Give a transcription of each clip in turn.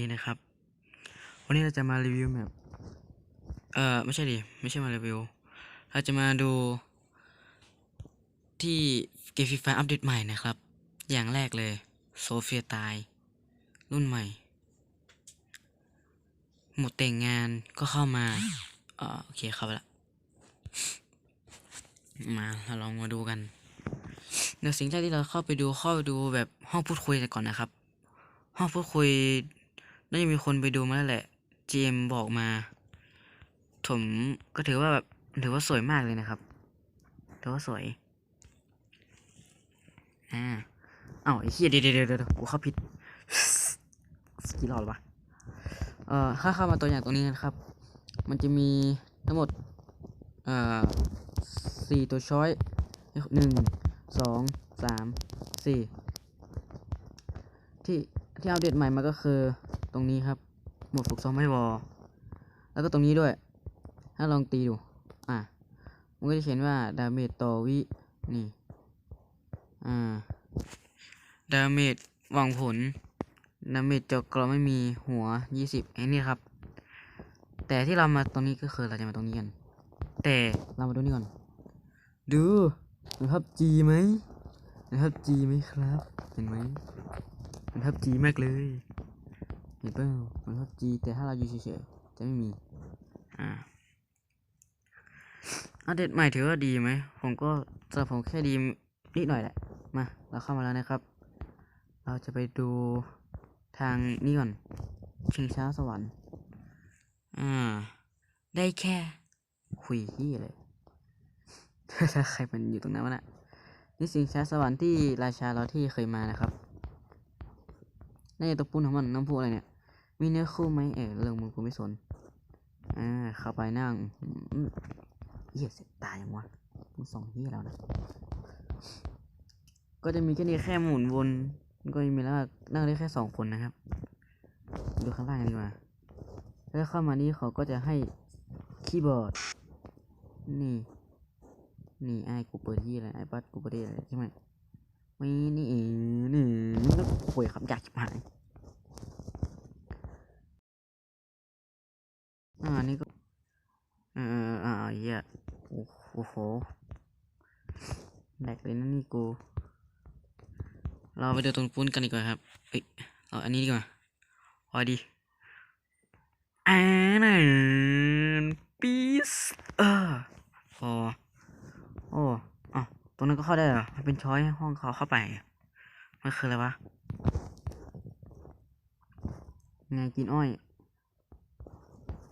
ีนะครับ วันนี้เราจะมารีวิวแบบเออไม่ใช่ดิ ไม่ใช่มารีวิว เราจะมาดูที่เกมฟรีไฟอัปเดตใหม่นะครับ อย่างแรกเลย โซเฟียตาย รุ่นใหม่ หมดแต่งงานก็เข้ามาเออโอเคเข้าไปละ มาเราลองมาดูกันเดี๋ยวสิ่งแรกที่เราเข้าไปดูเข้าไปดูแบบห้องพูดคุยกันก่อนนะครับ ห้องพูดคุย น่าจะมีคนไปดูมาแล้วแหละ GM บอกมา ผมก็ถือว่าแบบถือว่าสวยมากเลยนะครับถือว่าสวย อ่าเอ้าไอ้เหี้ยเดี๋ยวเดี๋ยวเดี๋ยวเดียวกูเข้าผิดกี่รอบแล้วะเอ่อถ้าเข้ามาตัวอย่างตรงนี้นะครับ มันจะมีทั้งหมด เอ่อสี่ตัวช้อยหนึ่งสองสามสี่ที่ที่อัปเดตใหม่มาก็คือ รงนี้ครับหมวดฝึกซ้อมไม่วอแล้วก็ตรงนี้ด้วย ถ้าลองตีดู อะมันก็จะเขียนว่าดาเมจต่อวิ นี่ อ่า ดาเมจหวังผล ดาเมจจาะกราะไม่มีหัวยี่สิบไอ้นี่ครับ แต่ที่เรามาตรงนี้ก็คือเราจะมาตรงนี้กัน แต่เรามาดูนี่ก่อน ดูนะครับจีไหมนะครับจีไหมครับ เห็นไหมนะครับจีมากเลย เห็นเปล่านะครับจีแต่ถ้าเราอยู่เฉยๆจะไม่มี อ่าอัปเดตใหม่ถือว่าดีไหม ผมก็สำหรับผมแค่ดีนิดหน่อยแหละ มา เราเข้ามาแล้วนะครับ เราจะไปดูทางนี้ก่อน ชิงช้าสวรรค์ อ่า ได้แค่ คุยที่เลย ถ้าใครมันอยู่ตรงนั้นวะน่ะนี่สิงช้าสวรรค์ที่ราชาเราที่เคยมานะครับ น่าจะตัวปุ้นของมันน้ำพุอะไรเนี่ย มีเนื้อคู่ไหมเออเรื่องมึงกูไม่สน อ่า เข้าไปนั่งเหี้ยเสียตายยังวะมึงสองเหี้ยแล้วนะ ก็จะมีแค่นี้แค่หมุนวนก็มีแล้วนั่งได้แค่สองคนนะครับ ดูข้างล่างกันดีกว่าแล้วเข้ามานี่เขาก็จะให้คีย์บอร์ด นี่ นี่ไอ้กูเปิดที่อะไรไอ้บัสกูเปิดที่อะไรใช่ไหมไม่นี่เอง นี่แล้วป่วยคำอยากชิบหายอ่านี่ก็เอออ่าเหี้ยโอ้โหแดกเลยนะนี่กู เราไปดูตรงปุ้นกันดีกว่าครับเอ้ยเอาอันนี้ดีกว่าพอดีอ่าน่ะปีสเออพอโอ้อ๋อตรงนั้นก็เข้าได้เหรอเป็นช้อยห้องเขาเข้าไป มันคืออะไรวะไงกินอ้อย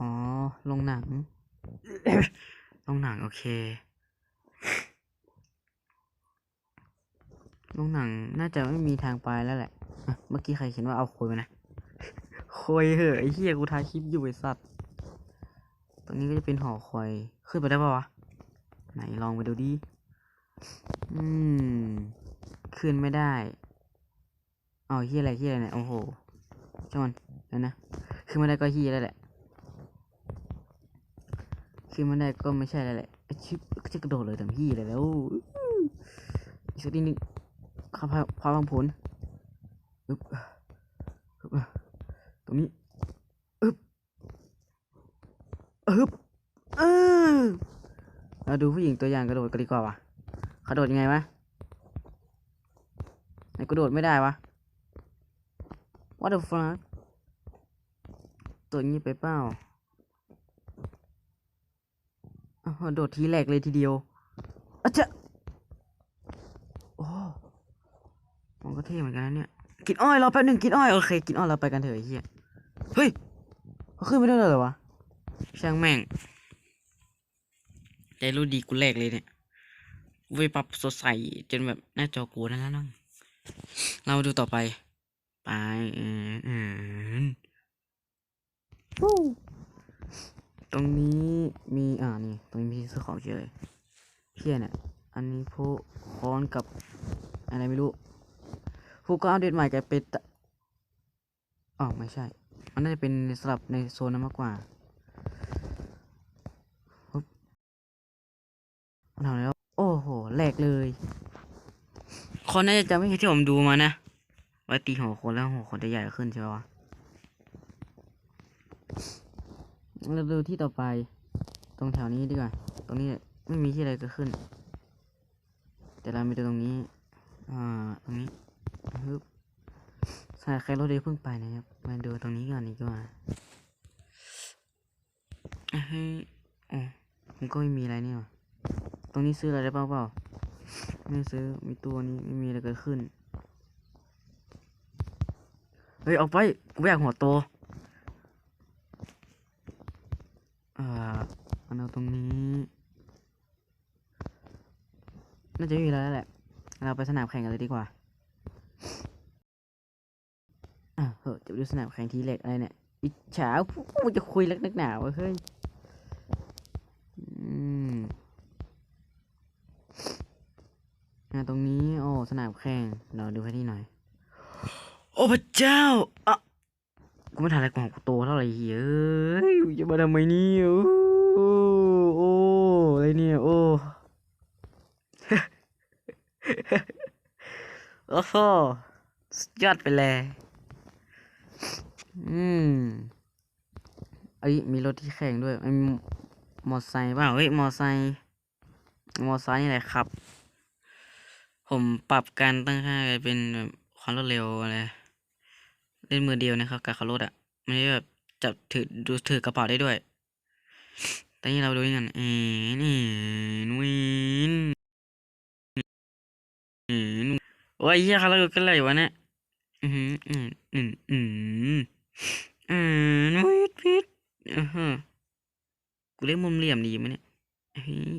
อ๋อ ลงหนัง ลงหนัง โอเค ลงหนังน่าจะไม่มีทางไปแล้วแหละอะเมื่อกี้ใครเขียนว่าเอาโคยมานะโคยเหอะไอ้เหี้ยกูทายคลิปอยู่ไอ้สัตว์ ตรงนี้ก็จะเป็นหอคอย ขึ้นไปได้ปะวะ ไหนลองไปดูดิ อืม ขึ้นไม่ได้ เอาเฮียอะไรเฮียอะไรเนี่ยโอ้โหช่างมันเดี๋ยวนะขึ้นไม่ได้ก็เฮียแล้วแหละขึ้นไม่ได้ก็ไม่ใช่แล้วแหละชิปก็จะกระโดดเลยแต่พี่เลยแล้วอีกสักนิดนึงข้าพาพาบางผลอึ๊บอึบตรงนี้อึ๊บอึ๊บเออเราดูผู้หญิงตัวอย่างกระโดดกันดีกว่าวะเขาโดดยังไงวะไหนกระโดดไม่ได้วะ What the fuck ตัวนี้ไปเปล่าอ้าโดดทีแรกเลยทีเดียวอะเจ้าโอ้มันก็เท่เหมือนกันนะเนี่ย กินอ้อยเราแป๊บหนึ่งกินอ้อยโอเค กินอ้อยเราไปกันเถอะเหี้ยเฮ้ยเขาขึ้นไม่ได้เลยเหรอวะ ช่างแม่งใจรู้ดีกูแรกเลยเนี่ยกูไปปรับสดใสจนแบบหน้าจอกูนั่นแล้วนั่งเราดูต่อไป ไปเออเออตรงนี้มีอ่านี่ ตรงนี้มีซื้อของเฉยเพี้ยเนี่ย อันนี้ผู้ค้อนกับ อะไรไม่รู้ผู้ก็อัปเดตใหม่กับเป็ดอ๋อไม่ใช่ มันน่าจะเป็นสลับในโซนนั้นมากกว่ามันทำแล้ว โอ้โหแหลกเลยคนน่าจะจำไม่ผิดที่ผมดูมานะ ไว่าตีหัวคนแล้วหัวคนจะใหญ่ขึ้นใช่ไหมวะเราดูที่ต่อไป ตรงแถวนี้ดีกว่า ตรงนี้ไม่มีที่อะไรเกิดขึ้น แต่เราไปดูตรงนี้ อ่า ตรงนี้ฮึบสายใครรถเดียวเพิ่งไปนะครับ มาดูตรงนี้ก่อนดีกว่าเฮ้ยอ๋อมันก็ไม่มีอะไรนี่หว่าตรงนี้ซื้ออะไรได้เปล่าเปล่า ไม่ซื้อ มีตัวนี้ไม่มีอะไรเกิดขึ้น เฮ้ยออกไปกูอยากหัวโตอ่าอันเอาตรงนี้ น่าจะไม่มีแล้วแหละ เราไปสนามแข่งกันเลยดีกว่าอะเฮ้ยจะไปดูสนามแข่งทีเล็กอะไรเนี่ย อิจฉาพวกมึงจะคุยเล็กนักหนาวเฮ้ยอืมตรงนี้ โอ้ สนามแข่ง เราดูแค่นี้หน่อย โอ้พระเจ้าอะกูไม่ทันอะไรของกูโตเท่าไหร่เฮ้ยจะมาทำไมนี่โอ้โอ้อะไรเนี่ยโอ้โอ้โหสุดยอดไปเลยอืมเอ้ยมีรถที่แข่งด้วยมีมอไซค์เปล่าเฮ้ยมอไซค์มอไซค์นี่แหละครับ ผมปรับการตั้งค่าเป็นความรวดเร็วอะไร เล่นมือเดียวนะครับการขับรถอะไม่ได้แบบจับถือดูถือกระเป๋าได้ด้วยต่นี่เราดูนี่กันเอ็นี่นุ้ยอืมโอ้ยเฮียเขาเรากันเลยวะเนี่ยอืมอืมอืมอืมอืมนุ้ยพิษอือฮะกูเล่นมุมเหลี่ยมดีมั้ยเนี่ยเฮ้ย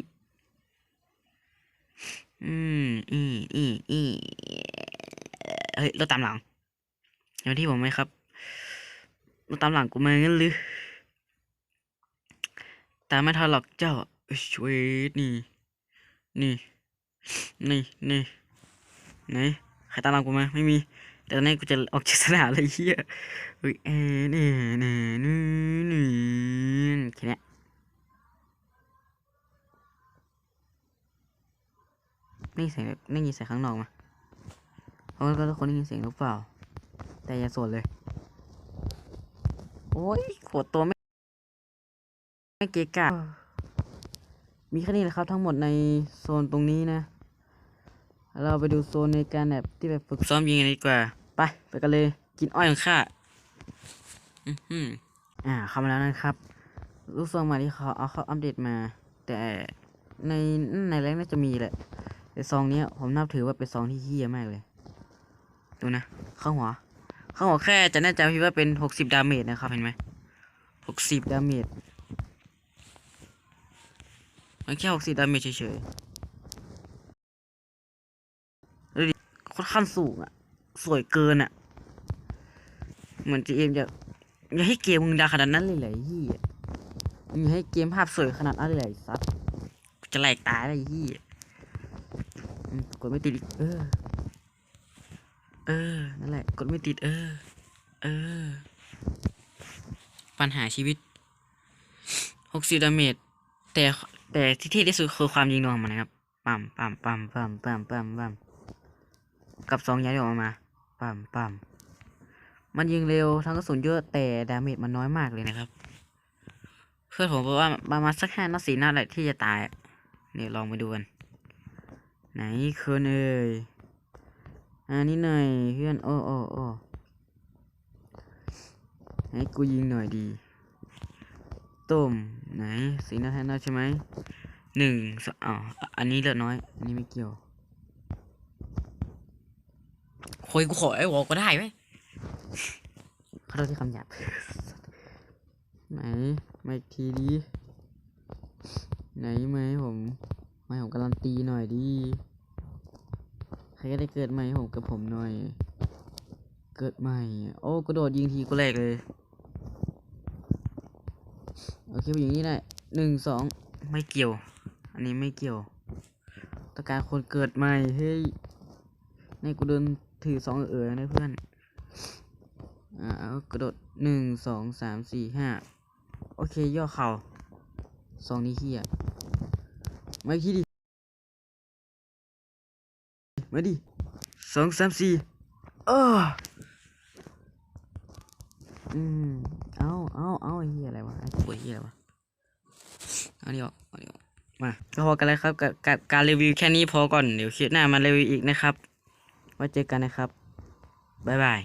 อืมอีอีอีเฮ้ยรถตามหลัง เห็นที่ผมไหมครับรถตามหลังกูมางั้นหรือตามไม่ทันหรอกเจ้าอ้ยช่วยนี่ นี่ นี่ นี่ ไหน ใครตามหลังกูมา ไม่มี แต่ตอนนี้กูจะออกจากสนามเลยเฮียเฮ้ยเอ้ยนี่นี่นี่นี่แค่นี้นี่เสียงนี่ยินเสียงข้างนอกมาเพราะว่าทุกคนได้ยินเสียงหรือเปล่า แต่อย่าสนเลย โอ้ยขวดตัวไม่ไม่เกะกะมีแค่นี้แหละครับทั้งหมดในโซนตรงนี้นะ เราไปดูโซนในการแบบที่แบบฝึกซ้อมยิงกันดีกว่า ไป ไปกันเลย กินอ้อยของข้าอือหืออ่าเข้ามาแล้วนะครับ ลูกซองใหมาที่เขาเอาเขาอัปเดตมา แต่ในในแรงน่าจะมีแหละ แต่ซองนี้ผมนับถือว่าเป็นซองที่เฮี้ยมากเลย ดูนะ เข้าหัว เขาหัวแค่จะแน่ใจพี่ว่าเป็นหกสิบดาเมจนะครับเห็นไหมหกสิบดาเมจมันแค่หกสิบดาเมจเฉยๆดูดิค่อนข้างสูงอะสวยเกินอะเหมือนจีเอ็มจะอย่าให้เกมมึงดังขนาดนั้นเลยเหรอไอ้เฮียมึงอย่าให้เกมภาพสวยขนาดนั้นเลยเหรอไอ้ซัดจะแหลกตายเลยไอ้เฮียกดไม่ติดเออ เออ นั่นแหละ กดไม่ติด เออ เออ ปัญหาชีวิตหกสิบดาเมจแต่แต่ที่ที่ที่สุดคือความยิงนวของมันนะครับ ปั๊มปั๊มปั๊มปั๊มปั๊มปั๊มปั๊มกับสองยาที่ออกมา ปั๊มปั๊มมันยิงเร็วทั้งกระสุนเยอะแต่ดาเมจมันน้อยมากเลยนะครับ เพื่อนผมบอกว่าประมาณสักห้านัดสี่นัดแหละที่จะตาย เนี่ยลองไปดูกัน ไหนคืนเอ่ย อันนี้หน่อยเพื่อน โอ้โอ้โอ้ให้กูยิงหน่อยดีต้มไหนสีหน้าแทนได้ใช่ไหมหนึ่งสองอ๋ออันนี้เลือดน้อย อันนี้ไม่เกี่ยวโคุยกูขอไอ้วอก็ได้ไหมขอโทษที่คำหยาบไหนมาอีกทีดี ไหนไหมผมไม่ผมการันตีหน่อยดี ใครก็ได้เกิดใหม่ให้ผมกับผมหน่อย เกิดใหม่ โอ้กระโดดยิงทีกูแรกเลยโอเคอย่างนี้ได้หนึ่งสองไม่เกี่ยว อันนี้ไม่เกี่ยวต้องการคนเกิดใหม่เฮ้ยในกูเดินถือสองเอ๋อๆนะเพื่อนอ่าเอากระโดดหนึ่งสองสามสี่ห้าโอเคย่อเข่าสองนี้เฮียมาอีกทีดิ มาดิสองสามสี่เอออืมโอเคเอาเอาเอาไอ้เหี้ยอะไรวะไอ้ป่วยเหี้ยอะไรวะเอานี่ออกเอานี่ออกมาก็พอกันแล้วครับกับกับการรีวิวแค่นี้พอก่อนเดี๋ยวคลิปหน้ามารีวิวอีกนะครับไว้เจอกันนะครับบ๊ายบาย